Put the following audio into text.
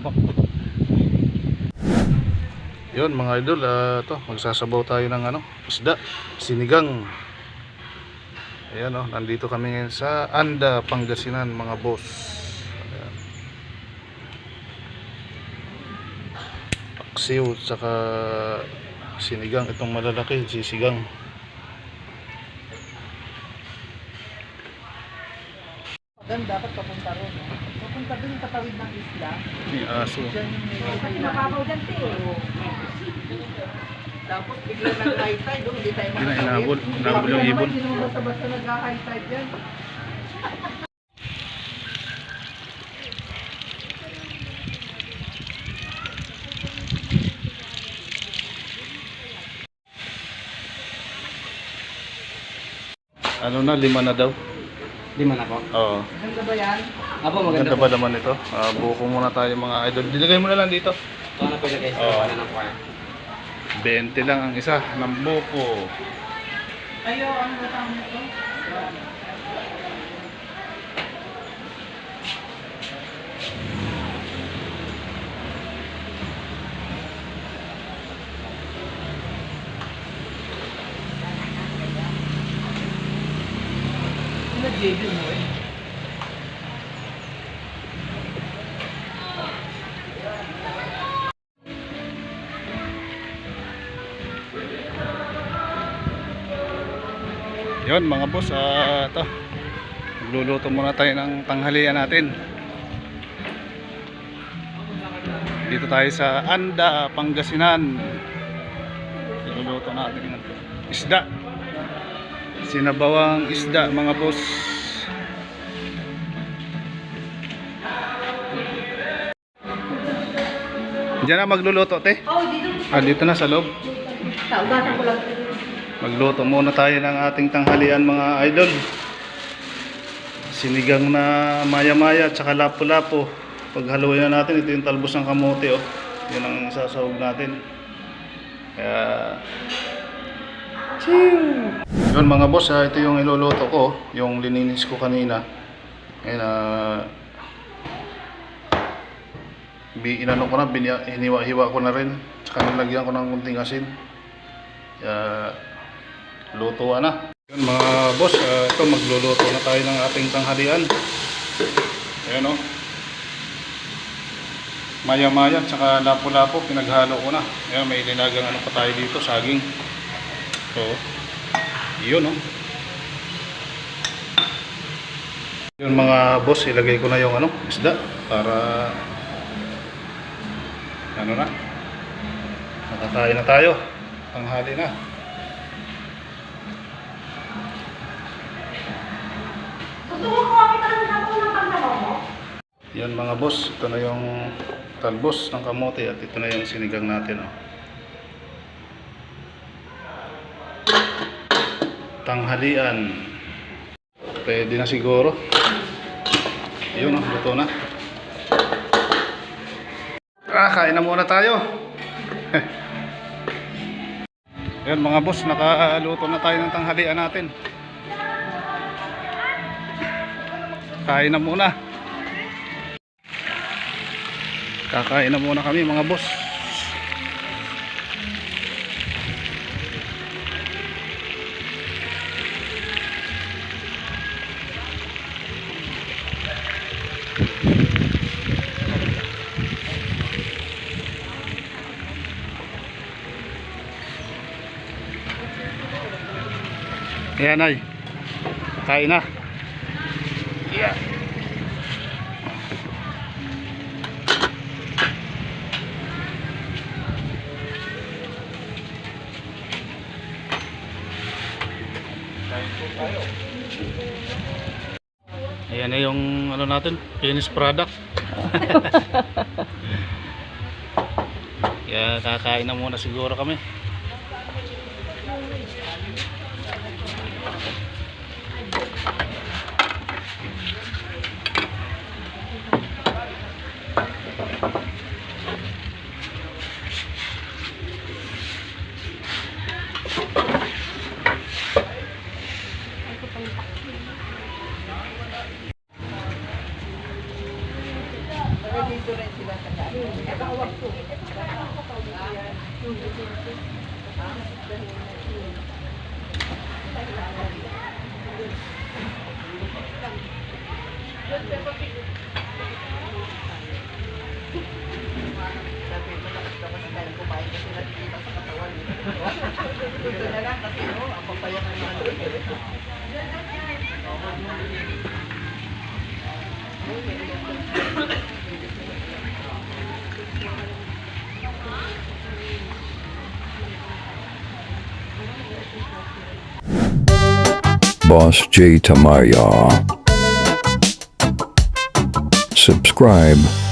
tumakbo yun mga idol uh, to, magsasabaw tayo ng ano, isda sinigang. Ayan o, oh, nandito kami ngayon sa Anda, Pangasinan mga boss. Ayan. paksiw tsaka sinigang itong malalaki sisigang. Papunta doon sa tawid ng isla. May aso. Yung Kasi mababaw dyan, te. Tapos bigla nag high tide doon, hindi tayo Hindi na inabol. Inabol yung ibon. Hindi naman basta-basta nag high tide yan. Ano na, lima na daw. Di man ako. Oo. Maganda ba yan? Apo, Maganda maganda ba naman ito? Ah, buko muna tayo mga idol. Dilagay mo na lang dito. Ito na pwede guys. Oo. Ano ng kuha. 20 lang ang isa ng buko. Ayo, ano ba tawag nito? JB mo eh? Yun mga boss, ah, ito. Magluluto muna tayo ng tanghalian natin. Dito tayo sa Anda, Pangasinan. Iluluto natin ng isda. Sinabawang isda mga boss. Diyan na magluluto, te. Oh, dito. Ah, dito na sa loob. Taugatan ko lang. Magluto muna tayo ng ating tanghalian mga idol. Sinigang na maya-maya at saka lapo-lapo. Paghaluin na natin, ito yung talbos ng kamote oh. Yun ang sasahog natin. Kaya... Chew! Yun mga boss, ah, ito yung iluluto ko. Yung lininis ko kanina. Ngayon, ah... bi inano ko na, hiniwa-hiwa ko na rin. Tsaka nilagyan ko ng kunting asin. Kaya, lutuan na. Yun mga boss, ah, ito magluluto na tayo ng ating tanghalian. Ayan o. Maya-maya, tsaka lapo-lapo, pinaghalo ko na. Ayan, may linagang ano pa tayo dito, saging. So, yun o. Yun mga boss, ilagay ko na yung ano, isda para ano na nakakain na tayo tanghali na yan mga boss ito na yung talbos ng kamote at ito na yung sinigang natin oh. Tanghalian. Pwede na siguro. Yun oh, luto na. Ah, kain na muna tayo. Yan mga boss nakaluto na tayo ng tanghalian natin. Kain na muna. Kakain na muna kami mga boss Ayan ay kain na yeah. Ayan na yung ano natin, finished product. Kaya kakain na muna siguro kami. Boss J Tamaya. Subscribe.